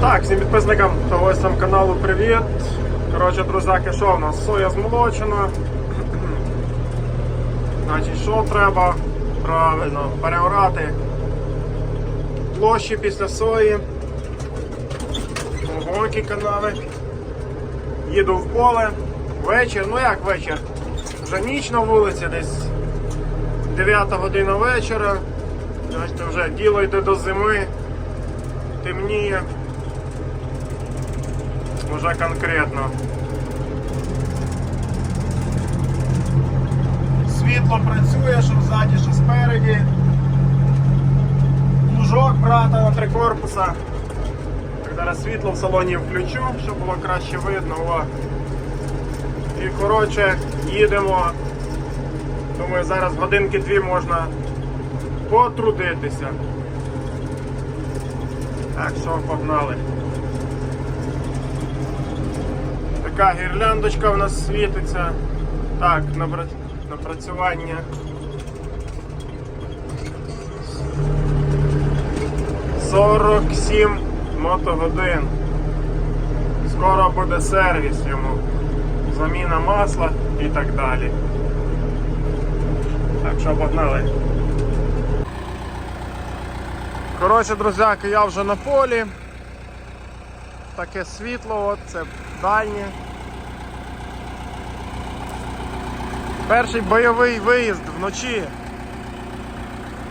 Так, всім підписникам та гостям каналу привіт. Коротше, друзяки, що в нас? Соя змолочена. Значить, що треба? Правильно, переорати площі після сої. Глибокі канави. Їду в поле. Вечір, ну як вечір? Вже ніч на вулиці, десь 9 година вечора. Бачите, вже діло йде до зими. Темніє. Уже конкретно. Світло працює, що ззаді, що спереді. Лужок брата на три корпуса. Зараз світло в салоні включу, щоб було краще видно. О. І коротше їдемо. Думаю, зараз годинки-дві можна потрудитися. Так що погнали. Така гірляндочка в нас світиться. Так, напра- напрацювання. Сорок сім мотогодин. Скоро буде сервіс йому. Заміна масла і так далі. Так що погнали. Коротше, друзяки, я вже на полі. Таке світло, от це дальнє. Перший бойовий виїзд вночі.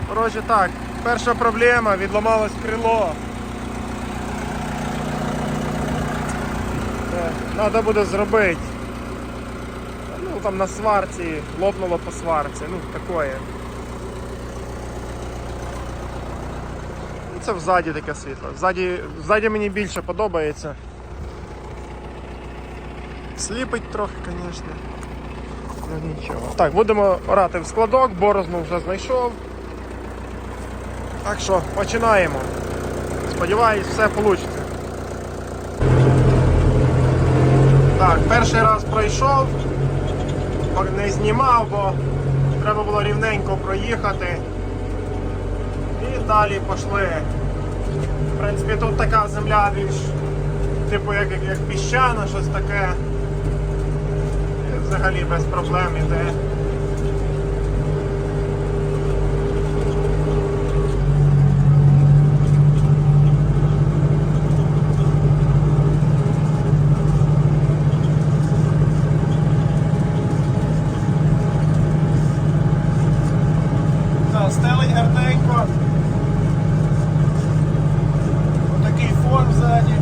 Коротше так, перша проблема, відламалось крило. Треба буде зробити. Ну там на сварці, лопнуло по сварці, ну такое. Ну, Це взаді таке світло. Ззаді, ззаді мені більше подобається. Сліпить трохи, звісно. Нічого. Так, будемо орати в складок, борозну вже знайшов. Так що, починаємо. Сподіваюсь, все вийде. Так, перший раз пройшов, не знімав, бо треба було рівненько проїхати. І далі пішли. В принципі, тут така земля більш, типу як, як піщана, щось таке. Взагалі без проблем іде. Так, стелить гарненько. Отакий фон ззаді.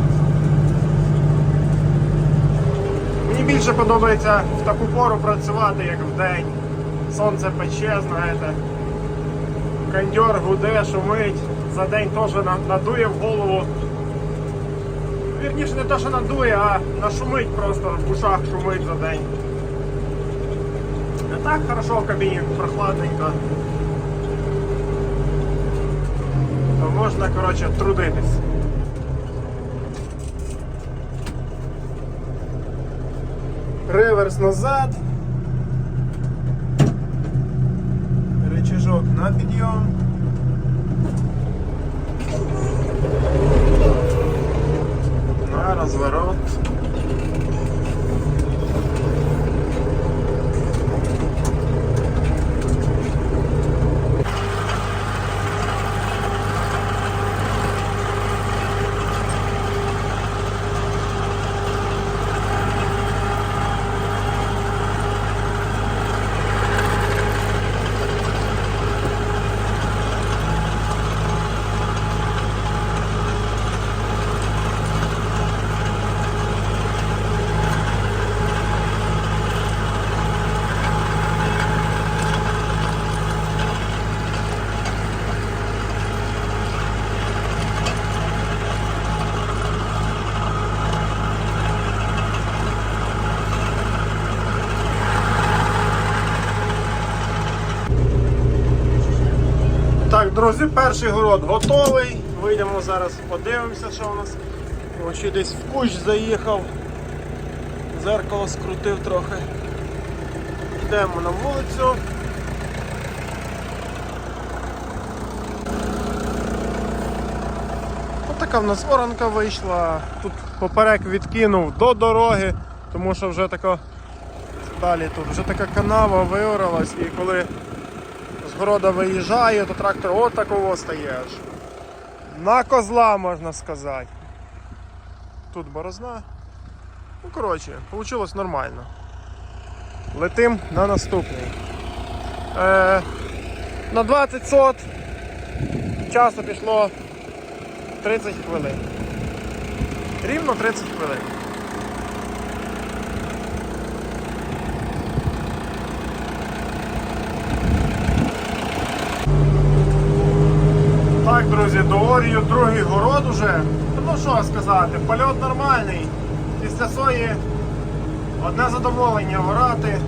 Мені більше подобається в таку пору працювати, як в день. Сонце пече, знаєте. Кондьор гуде, шумить. За день теж надує в голову. Вірніше не те, що надує, а нашумить просто в ушах шумить за день. А так хорошо в кабіні, прохладненько. то можна, коротше, трудитись. Реверс назад. Рычажок на підйом. На розворот. Друзі, перший город готовий. Вийдемо зараз, подивимося, що у нас. Очі десь в кущ заїхав. Зеркало скрутив трохи. Йдемо на вулицю. Така в нас оранка вийшла. Тут поперек відкинув до дороги, тому що вже така далі тут вже така канава виоралась і коли города виїжджає, то трактор отакого стає аж. На козла можна сказати. Тут борозна. Ну, коротше, вийшло нормально. Летим на наступний. Е, на 20 сот часу пішло 30 хвилин. Рівно 30 хвилин. Друзі, доорію другий город уже. Ну що сказати, польот нормальний. Після сої одне задоволення орати.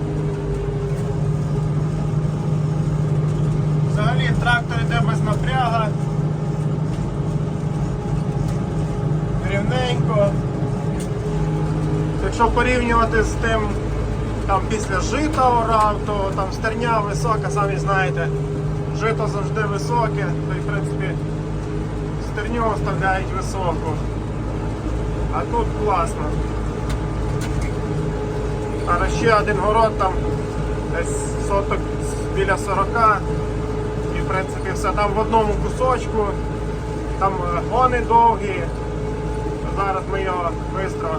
Взагалі трактор йде без напряга. Рівненько. Якщо порівнювати з тим, там після жита орав, то там стерня висока, самі знаєте. Жито завжди високе, то й в принципі стерню оставляють високу. А тут класно. А ще один город там десь соток біля 40. І в принципі все там в одному кусочку. Там е, гони довгі. Зараз ми його швидко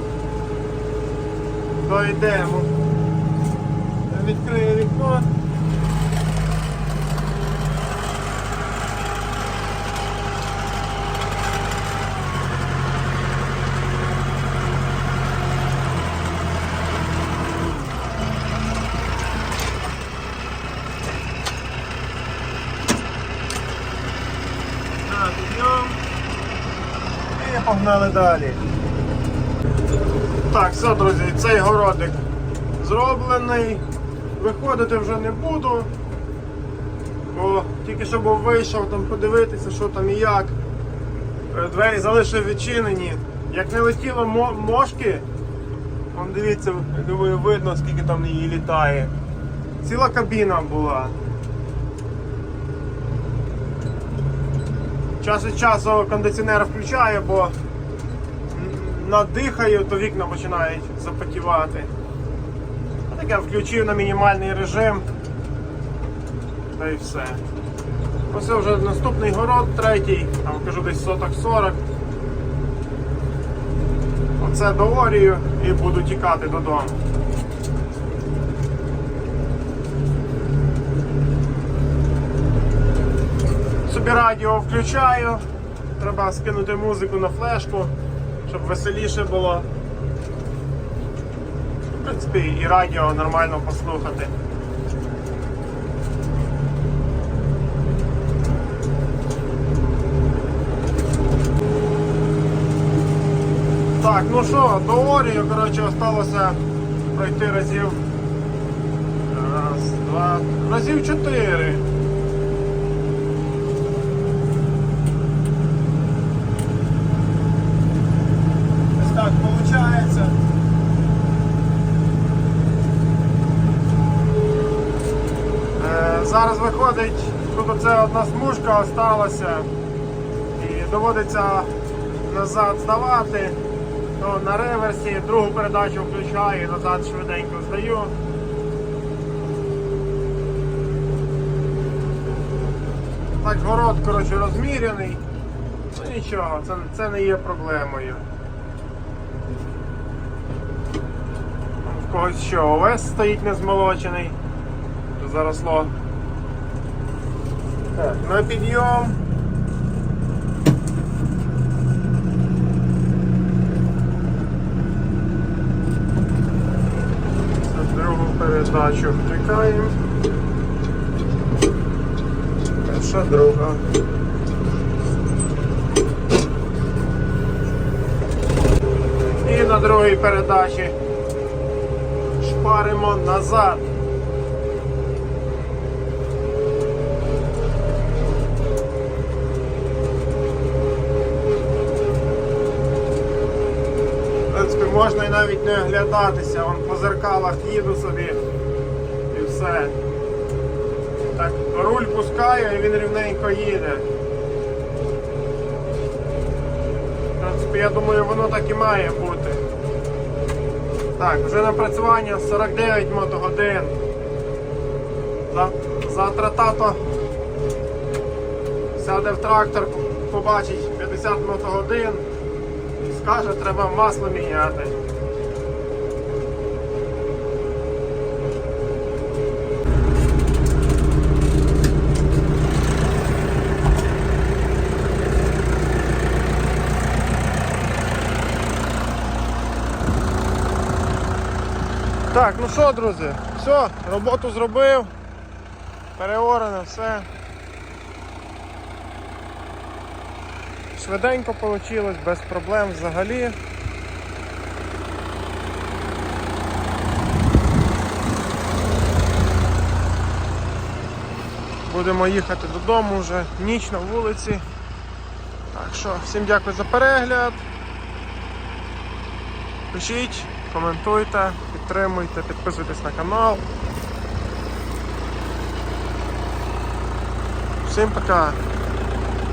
дойдемо. Відкрию вікно. Так, підйом. І погнали далі. Так, все, друзі, цей городик зроблений. Виходити вже не буду. Бо тільки що був вийшов там подивитися, що там і як. Е, Двері залишив відчинені. Як не летіло мошки, вон дивіться, думаю, видно, скільки там її літає. Ціла кабіна була. Час від часу кондиціонер включаю, бо надихаю, то вікна починають запотівати. А так я включив на мінімальний режим. Та й все. Ось вже наступний город, третій, там кажу десь соток 40. Оце доорію і буду тікати додому. Собі радіо включаю. Треба скинути музику на флешку, щоб веселіше було. В принципі, і радіо нормально послухати. Так, ну що, до Орію, коротше, осталося пройти разів. Раз, два, разів чотири. Ось так виходить. Е, Зараз виходить, тут оце одна смужка осталася і доводиться назад здавати, то на реверсі другу передачу включаю і назад швиденько здаю. Так, город коротше, розміряний. Ну нічого, це, це не є проблемою. В когось що, овес стоїть незмолочений. Заросло. Так, на підйом. Це другу передачу втикаємо. Перша друга. І на другій передачі шпаримо назад. Можна навіть не оглядатися, вон по зеркалах їду собі і все. Так, руль пускаю і він рівненько їде. В принципі, я думаю, воно так і має бути. Так, вже напрацювання 49 мотогодин. За- Завтра тато сяде в трактор, побачить 50 мотогодин скаже, треба масло міняти. Так, ну що, друзі, все, роботу зробив. Переорене все. Швиденько вийшло, без проблем взагалі. Будемо їхати додому вже ніч на вулиці. Так що, всім дякую за перегляд. Пишіть, коментуйте, підтримуйте, підписуйтесь на канал. Всім пока!